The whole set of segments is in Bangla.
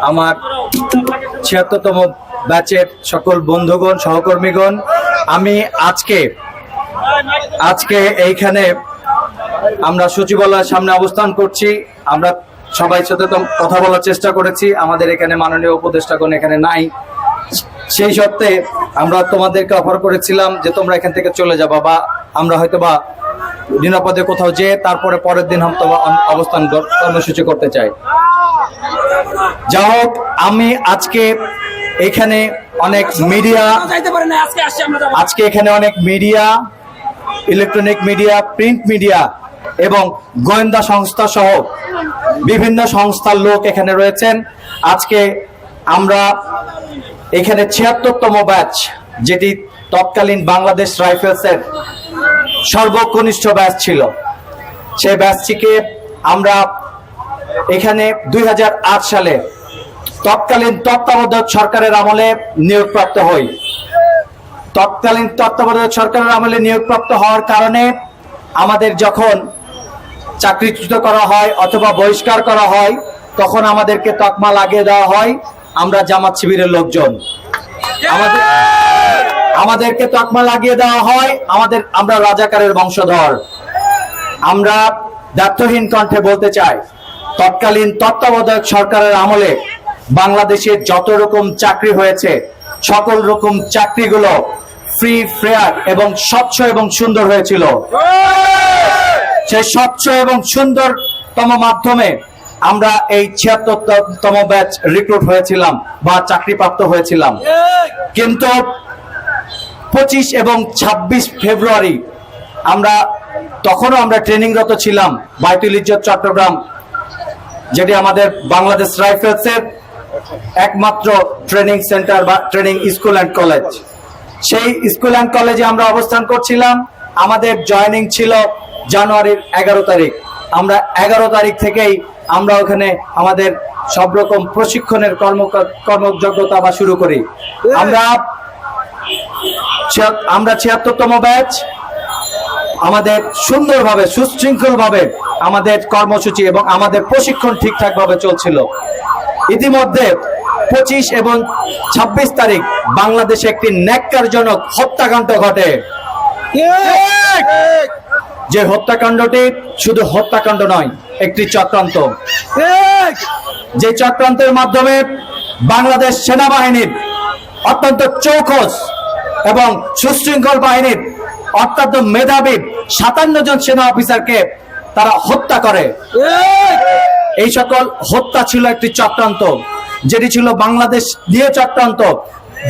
আমার ছিয়াত্তরতম ব্যাচের সকল বন্ধুগণ, সহকর্মীগণ, আমি আজকে আজকে এইখানে আমরা সচিবালয়ের সামনে অবস্থান করছি। আমরা সবাই সাথে কথা বলার চেষ্টা করেছি। আমাদের এখানে মাননীয় উপদেষ্টাগণ এখানে নাই। সেই সত্ত্বে আমরা তোমাদেরকে অফার করেছিলাম যে তোমরা এখান থেকে চলে যাবা বা আমরা হয়তো বা নিরাপদে কোথাও যেয়ে তারপরে পরের দিন হয়তো অবস্থান কর- কর্মসূচি করতে চাই। যা হোক আমি আজকে এখানে অনেক মিডিয়া আজকে এখানে অনেক media electronic media print media এবং গোয়েন্দা সংস্থা সহ বিভিন্ন সংস্থার লোক এখানে রয়েছেন। আজকে আমরা এখানে ছিয়াত্তরতম ব্যাচ যেটি তৎকালীন বাংলাদেশ রাইফেলসের সর্বকনিষ্ঠ ব্যাচ ছিল। সেই ব্যাচটিকে আমরা এখানে দুই হাজার আট সালে তৎকালীন তত্ত্বাবধায়ক সরকারের আমলে নিয়োগপ্রাপ্ত হই। তৎকালীন তত্ত্বাবধায়ক সরকারের আমলে নিয়োগপ্রাপ্ত হওয়ার কারণে আমাদের যখন চাকরিচ্যুত করা হয় অথবা বহিষ্কার করা হয়, তখন আমাদেরকে তকমা লাগিয়ে দেওয়া হয়। আমরা জামাত শিবিরের লোকজন। আমাদের আমাদেরকে তকমা লাগিয়ে দেওয়া হয়। আমাদের, আমরা রাজাকারের বংশধর। আমরা দায়িত্বহীন কণ্ঠে বলতে চাই। তৎকালীন তত্ত্বাবধায়ক সরকারের আমলে বাংলাদেশের যত রকম চাকরি হয়েছে, সকল রকম চাকরিগুলো ফ্রি ফেয়ার এবং স্বচ্ছ এবং সুন্দর হয়েছিল। সেই স্বচ্ছ এবং সুন্দরতম মাধ্যমে আমরা এই ছিয়াত্তরতম ব্যাচ রিক্রুট হয়েছিলাম বা চাকরিপ্রাপ্ত হয়েছিলাম। কিন্তু পঁচিশ এবং ২৬ ফেব্রুয়ারি আমরা, তখনও আমরা ট্রেনিংরত ছিলাম, বাইতুল ইজ্জত, চট্টগ্রাম যেটি আমাদের বাংলাদেশ রাইফেলসের একমাত্র ট্রেনিং সেন্টার বা ট্রেনিং স্কুল অ্যান্ড কলেজ। সেই স্কুল অ্যান্ড কলেজে আমরা অবস্থান করছিলাম। আমাদের জয়েনিং ছিল জানুয়ারির এগারো তারিখ। আমরা এগারো তারিখ থেকেই আমরা ওখানে আমাদের সব রকম প্রশিক্ষণের কর্ম কর্মযোগ্যতা বা শুরু করি। আমরা আমরা ছিয়াত্তরতম ব্যাচ। আমাদের সুন্দরভাবে, সুশৃঙ্খলভাবে আমাদের কর্মসূচি এবং আমাদের প্রশিক্ষণ ঠিকঠাক ভাবে চলছিল। ইতিমধ্যে পঁচিশ এবং ২৬ তারিখ বাংলাদেশে একটি ন্যাক্কারজনক হত্যাকাণ্ড ঘটে। যে হত্যাকাণ্ডটি শুধু হত্যাকাণ্ড নয়, একটি চক্রান্ত। যে চক্রান্তের মাধ্যমে বাংলাদেশ সেনাবাহিনীর অত্যন্ত চৌখস এবং সুশৃঙ্খল বাহিনীর অত্যন্ত মেধাবী সাতান্ন জন সেনা অফিসারকে তারা হত্যা করে। এই! সকল হত্যা ছিল একটি চক্রান্ত যেটি ছিল বাংলাদেশ নিয়ে চক্রান্ত।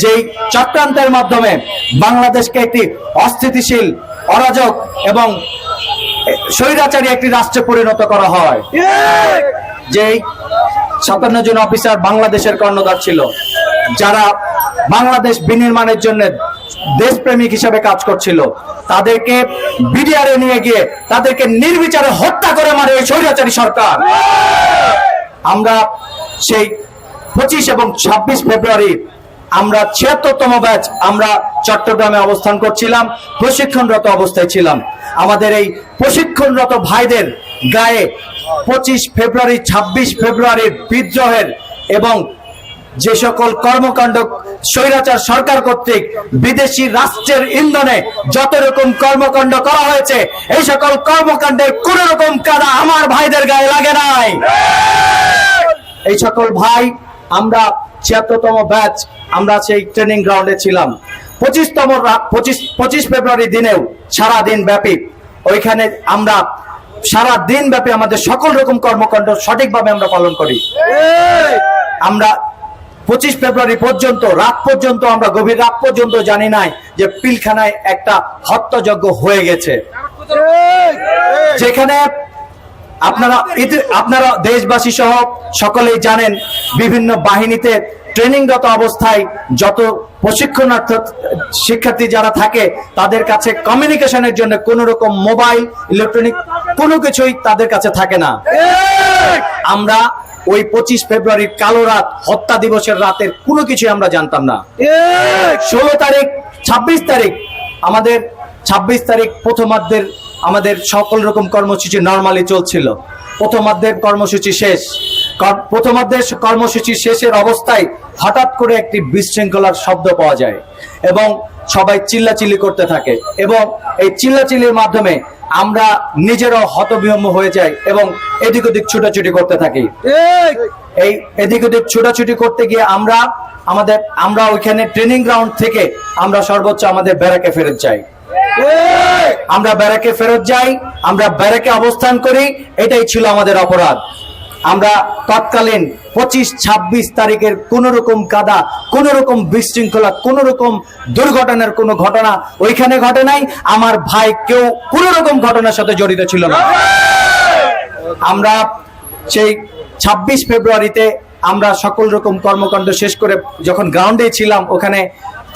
যেই চক্রান্তের মাধ্যমে বাংলাদেশকে একটি অস্থিতিশীল অরাজক এবং স্বৈরাচারী একটি রাষ্ট্রে পরিণত করা হয়। যেই সাতান্ন জন অফিসার বাংলাদেশের কর্ণধার ছিল। যারা বাংলাদেশ বিনির্মাণের জন্য দেশপ্রেমিক হিসাবে কাজ করছিল, তাদেরকে বিডিআরে নিয়ে গিয়ে তাদেরকে নির্বিচারে হত্যা করে মারে এই স্বৈরাচারী সরকার। আমরা সেই পঁচিশ এবং ছাব্বিশ ফেব্রুয়ারি আমরা ছিয়াত্তরতম ব্যাচ আমরা চট্টগ্রামে অবস্থান করছিলাম, প্রশিক্ষণরত অবস্থায় ছিলাম। আমাদের এই প্রশিক্ষণরত ভাইদের গায়ে পঁচিশ ফেব্রুয়ারি, ছাব্বিশ ফেব্রুয়ারির বিদ্রোহের এবং যে সকল কর্মকাণ্ড স্বৈরাচার সরকার কর্তৃক বিদেশি রাষ্ট্রের ইন্ধনে যত রকম কর্মকাণ্ড করা হয়েছে, এই সকল কর্মকাণ্ডের কোন রকম কাদা আমার ভাইদের গায়ে লাগে নাই। এই সকল ভাই, আমরা ছিয়াত্তরতম ব্যাচ, আমরা সেই ট্রেনিং গ্রাউন্ডে ছিলাম। পঁচিশতম পঁচিশ পঁচিশ ফেব্রুয়ারি দিনেও সারা দিন ব্যাপী ওইখানে আমরা সারা দিন ব্যাপী আমাদের সকল রকম কর্মকাণ্ড সঠিকভাবে আমরা পালন করি। আমরা পঁচিশ ফেব্রুয়ারি পর্যন্ত, রাত পর্যন্ত, আমরা গভীর রাত পর্যন্ত জানি নাই যে পিলখানায় একটা হত্যাযজ্ঞ হয়ে গেছে। যেখানে আপনারা আপনারা দেশবাসী সহ সকলেই জানেন, বিভিন্ন বাহিনীতে ট্রেনিংগত অবস্থায় যত প্রশিক্ষণার্থ শিক্ষার্থী যারা থাকে, তাদের কাছে কমিউনিকেশনের জন্য কোনো রকম মোবাইল ইলেকট্রনিক কোনো কিছুই তাদের কাছে থাকে না। আমরা ওই পঁচিশ ফেব্রুয়ারির কালো রাত হত্যা দিবসের রাতের কোনো কিছু আমরা জানতাম না। ষোলো তারিখ ছাব্বিশ তারিখ আমাদের ছাব্বিশ তারিখ প্রথমার্ধের আমাদের সকল রকম কর্মসূচি নর্মালি চলছিল। প্রথমার্ধের কর্মসূচি শেষ। প্রথমার্ধের কর্মসূচি শেষের অবস্থায় হঠাৎ করে একটি বিশৃঙ্খলার শব্দ পাওয়া যায় এবং সবাই চিল্লাচিল্লি করতে থাকে এবং এই চিল্লাচিল্লির মাধ্যমে আমরা নিজেরাও হতবিহম্ব হয়ে যাই এবং এদিক ওদিক ছুটাছুটি করতে থাকি। এই! এদিক ওদিক ছুটাছুটি করতে গিয়ে আমরা আমাদের আমরা ওইখানে ট্রেনিং গ্রাউন্ড থেকে আমরা সর্বোচ্চ আমাদের ব্যারাকে ফেরত যাই। আমরা ব্যারাকে ফেরত যাই আমরা ব্যারাকে অবস্থান করি এটাই ছিল আমাদের অপরাধ। আমরা তৎকালীন পঁচিশ, ছাব্বিশ তারিখের কোন রকম কাদা কোন রকম বিশৃঙ্খলা কোন রকম দুর্ঘটনার কোনো ঘটনা ওইখানে ঘটে নাই। আমার ভাই কেউ কোন রকম ঘটনার সাথে জড়িত ছিল না। আমরা সেই ছাব্বিশ ফেব্রুয়ারিতে আমরা সকল রকম কর্মকাণ্ড শেষ করে যখন গ্রাউন্ডে ছিলাম, ওখানে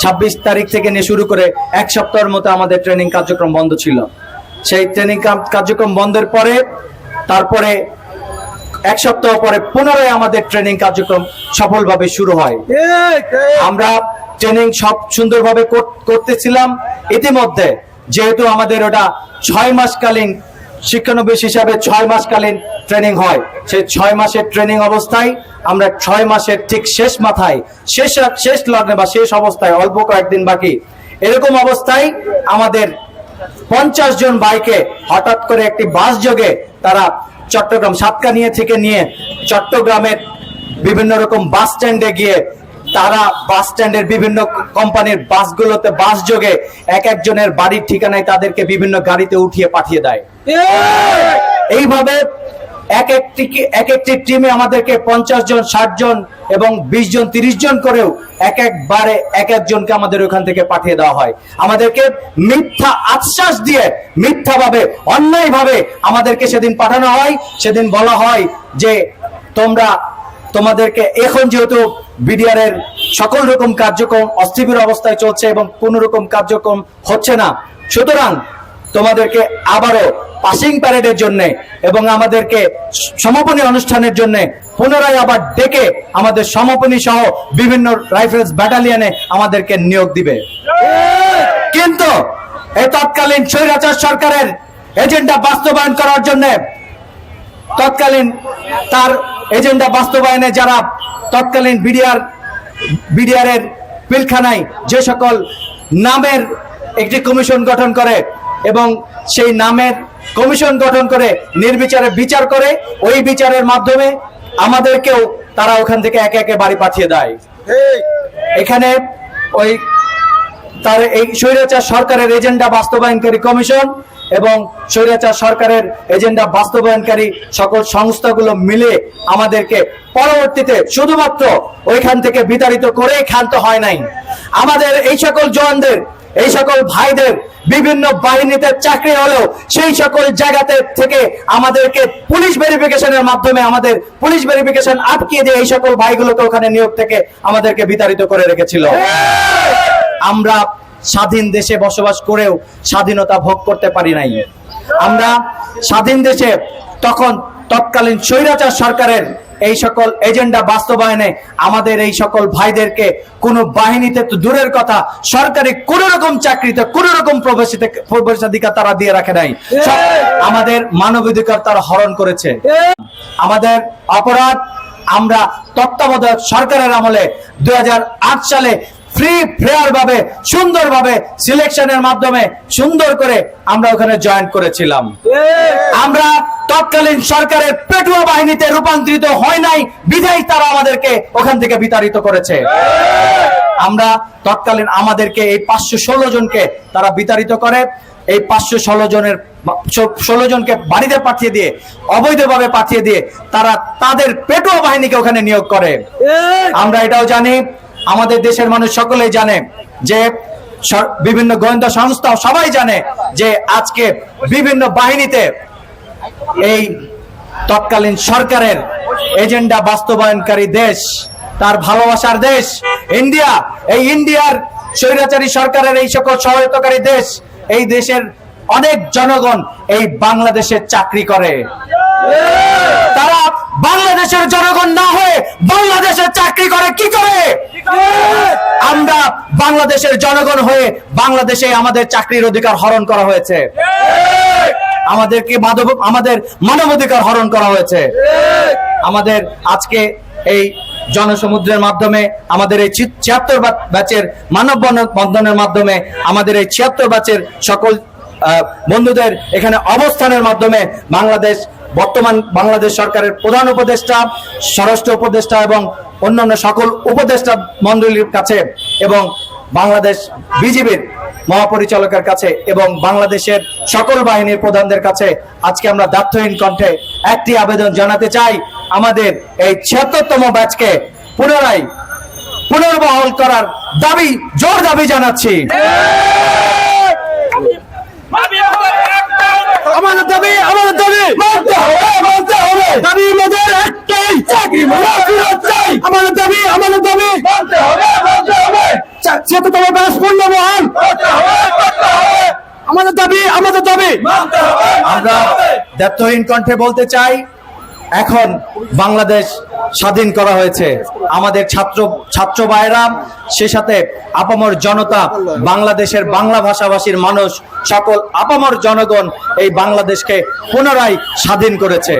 ছাব্বিশ তারিখ থেকে নিয়ে শুরু করে এক সপ্তাহের মতো আমাদের ট্রেনিং কার্যক্রম বন্ধ ছিল। সেই ট্রেনিং কার্যক্রম বন্ধের পরে, তারপরে এক সপ্তাহ পরে পুনরায় আমাদের ট্রেনিং কার্যক্রম সফলভাবে শুরু হয়। আমরা ট্রেনিং সব সুন্দরভাবে করতেছিলাম। ইতিমধ্যে যেহেতু আমাদের ওটা ছয় মাসকালীন শিক্ষানবিশ হিসাবে ছয় মাসকালীন ট্রেনিং হয় সেই ছয় মাসের ট্রেনিং অবস্থায় আমরা ছয় মাসের ঠিক শেষ মাথায় শেষ শেষ লগ্নে বা শেষ অবস্থায় অল্প কয়েকদিন বাকি এরকম অবস্থায় আমাদের পঞ্চাশ জন বাইকে হঠাৎ করে একটি বাস যোগে তারা চট্টগ্রাম সাতকানিয়া থেকে নিয়ে চট্টগ্রামের বিভিন্ন রকম বাস স্ট্যান্ডে গিয়ে তারা বাস স্ট্যান্ডের বিভিন্ন কোম্পানির বাসগুলোতে বাস যোগে এক একজনের বাড়ির ঠিকানায় তাদেরকে বিভিন্ন গাড়িতে উঠিয়ে পাঠিয়ে দেয়। এইভাবে এক একটি এক একটি টিমে আমাদেরকে পঞ্চাশ জন, ষাট জন এবং বিশ জন, তিরিশ জন করেও এক একবারে এক একজনকে আমাদের ওখান থেকে পাঠিয়ে দেওয়া হয়। আমাদেরকে মিথ্যা আশ্বাস দিয়ে, মিথ্যাভাবে, অন্যায়ভাবে আমাদেরকে সেদিন পাঠানো হয়। সেদিন বলা হয় যে তোমরা তোমাদেরকে এখন যেহেতু বিডিআর এর সকল রকম কার্যক্রম অস্থির অবস্থায় চলছে এবং কোন রকম কার্যক্রম হচ্ছে না, সুতরাং তোমাদেরকে আবারও পাসিং প্যারেডের জন্য এবং আমাদেরকে সমাপনী অনুষ্ঠানের জন্য পুনরায় আবার ডেকে আমাদের সমাপনী সহ বিভিন্ন রাইফেলস ব্যাটালিয়নে আমাদেরকে নিয়োগ দিবে। কিন্তু এই তৎকালীন স্বৈরাচার সরকারের এজেন্ডা বাস্তবায়ন করার জন্য তৎকালীন তার এজেন্ডা বাস্তবায়নে যারা তৎকালীন বিডিআর বিডিআর এর পিলখানায় যে সকল নামের একটি কমিশন গঠন করে এবং সেই নামের কমিশন গঠন করে নির্বিচারে বিচার করে ওই বিচারের মাধ্যমে আমাদেরকেও তারা ওখান থেকে একে একে বাড়ি পাঠিয়ে দেয়। এখানে ওই তার এই স্বৈরাচার সরকারের এজেন্ডা বাস্তবায়নকারী কমিশন এবং স্বৈরাচার সরকারের এজেন্ডা বাস্তবায়নকারী সকল সংস্থাগুলো মিলে আমাদেরকে পরবর্তীতে শুধুমাত্র ওইখান থেকে বিতাড়িত করেই ক্ষান্ত হয় নাই। আমাদের এই সকল জওয়ানদের এই সকল ভাইদের বিভিন্ন বাহিনীতে চাকরি হলেও সেই সকল জায়গাতে থেকে আমাদেরকে পুলিশ ভেরিফিকেশনের মাধ্যমে আমাদের পুলিশ ভেরিফিকেশন আটকিয়ে দিয়ে এই সকল ভাইগুলোকে ওখানে নিয়োগ থেকে আমাদেরকে বিতাড়িত করে রেখেছিল। আমরা স্বাধীন দেশে বসবাস করেও স্বাধীনতা ভোগ করতে পারি নাই। আমরা স্বাধীন দেশে তখন তৎকালীন স্বৈরাচার সরকারের এই সকল এজেন্ডা বাস্তবায়নে আমাদের এই সকল ভাইদেরকে কোনো বাহিনীতে তো দূরের কথা, সরকারি কোন রকম চাকরিতে কোন রকম প্রবেশিতে, প্রবেশাধিকার তারা দিয়ে রাখে নাই। আমাদের মানবাধিকার তারা হরণ করেছে। আমাদের অপরাধ আমরা তত্ত্বাবধায়ক সরকারের আমলে দু হাজার আট সালে ফ্রি ফেয়ার ভাবে সুন্দরভাবে সিলেকশনের মাধ্যমে সুন্দর করে আমরা ওখানে জয়েন করেছিলাম। আমরা তৎকালীন সরকারের পেটুয়া বাহিনীতে রূপান্তরিত হয় নাই বিধায় তারা আমাদেরকে ওখান থেকে বিতাড়িত করেছে। আমরা তৎকালীন আমাদেরকে এই পাঁচশো ষোলো জনকে তারা বিতাড়িত করে এই পাঁচশো ষোলো জনের ষোলো জনকে বাড়িতে পাঠিয়ে দিয়ে অবৈধভাবে পাঠিয়ে দিয়ে তারা তাদের পেটুয়া বাহিনীকে ওখানে নিয়োগ করে। আমরা এটাও জানি আমাদের দেশের মানুষ সকলেই জানে যে বিভিন্ন গোয়েন্দা সংস্থা সবাই জানে যে আজকে বিভিন্ন বাহিনীতে এই তৎকালীন সরকারের এজেন্ডা বাস্তবায়নকারী দেশ, তার ভালোবাসার দেশ, ইন্ডিয়া, এই ইন্ডিয়ার স্বৈরাচারী সরকারের এই সকল সহায়তাকারী দেশ, এই দেশের অনেক জনগণ এই বাংলাদেশে চাকরি করে। তারা বাংলাদেশের জনগণ না হয়ে বাংলাদেশের চাকরি করে কি করে? আমরা বাংলাদেশের জনগণ হয়ে বাংলাদেশে আমাদের চাকরির অধিকার হরণ করা হয়েছে। আমাদেরকে মানব আমাদের মানবাধিকার হরণ করা হয়েছে। আমাদের আজকে এই জনসমুদ্রের মাধ্যমে, আমাদের এই ছিয়াত্তর ব্যাচের মানব বন্ধনের মাধ্যমে, আমাদের এই ছিয়াত্তর ব্যাচের সকল বন্ধুদের এখানে অবস্থানের মাধ্যমে বাংলাদেশ, বর্তমান বাংলাদেশ সরকারের প্রধান উপদেষ্টা, স্বরাষ্ট্র উপদেষ্টা এবং অন্যান্য সকল উপদেষ্টা মন্ডলীর কাছে এবং বাংলাদেশ বিজিবির মহাপরিচালকের কাছে এবং বাংলাদেশের সকল বাহিনীর প্রধানদের কাছে আজকে আমরা দায়িত্বহীন কণ্ঠে একটি আবেদন জানাতে চাই। আমাদের এই ছিয়াত্তরতম ব্যাচকে পুনরায় পুনর্বহাল করার দাবি, জোর দাবি জানাচ্ছি ভাবি আমাদের একটাই আমাদের দাবি আমাদের দাবি মানতে হবে মানতে হবে দাবি আমাদের একটাই চাকরি ফেরত চাই আমাদের দাবি আমাদের দাবি মানতে হবে মানতে হবে তোমার ব্যাস পূর্ণ মহান। আমাদের দাবি আমাদের দাবি। আমরা কণ্ঠে বলতে চাই এখন বাংলাদেশ স্বাধীন করা হয়েছে। আমাদের ছাত্র ছাত্র ভাইরা সে সাথে আপামর জনতা বাংলাদেশের বাংলা ভাষাভাষীর মানুষ সকল আপামর জনগণ এই বাংলাদেশকে পুনরায় স্বাধীন করেছে।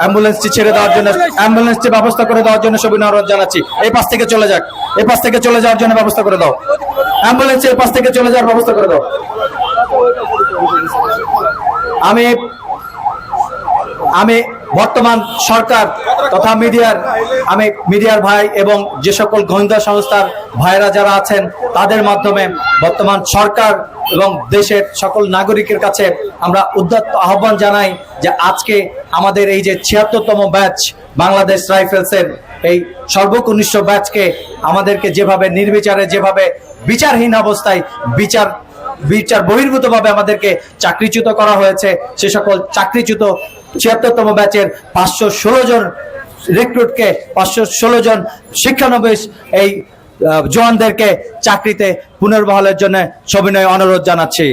অ্যাম্বুলেন্সটি ছেড়ে দেওয়ার জন্য অ্যাম্বুলেন্সটি ব্যবস্থা করে দেওয়ার জন্য সবিনয় অনুরোধ জানাচ্ছি। এই পাশ থেকে চলে যাক। এই পাশ থেকে চলে যাওয়ার জন্য ব্যবস্থা করে দাও। অ্যাম্বুলেন্স এই পাশ থেকে চলে যাওয়ার ব্যবস্থা করে দাও। আমি আমি বর্তমান সরকার তথা মিডিয়ার আমি মিডিয়ার ভাই এবং যে সকল গোয়েন্দা সংস্থার ভাইরা যারা আছেন, তাদের মাধ্যমে বর্তমান সরকার এবং দেশের সকল নাগরিকের কাছে আমরা উদ্যত আহ্বান জানাই যে আজকে আমাদের এই যে ছিয়াত্তরতম ব্যাচ বাংলাদেশ রাইফেলসের এই সর্বকনিষ্ঠ ব্যাচকে আমাদেরকে যেভাবে নির্বিচারে, যেভাবে বিচারহীন অবস্থায় বিচার বিচার বহির্ভূতভাবে আমাদেরকে চাকরিচ্যুত করা হয়েছে, সে সকল চাকরিচ্যুত ছিয়াত্তরতম ব্যাচের পাঁচশো ষোলো জন রিক্রুটকে পাঁচশো ষোলো জন শিক্ষানবিশ এই জওয়ানদেরকে চাকরিতে পুনর্বহালের জন্য সবিনয় অনুরোধ জানাচ্ছি।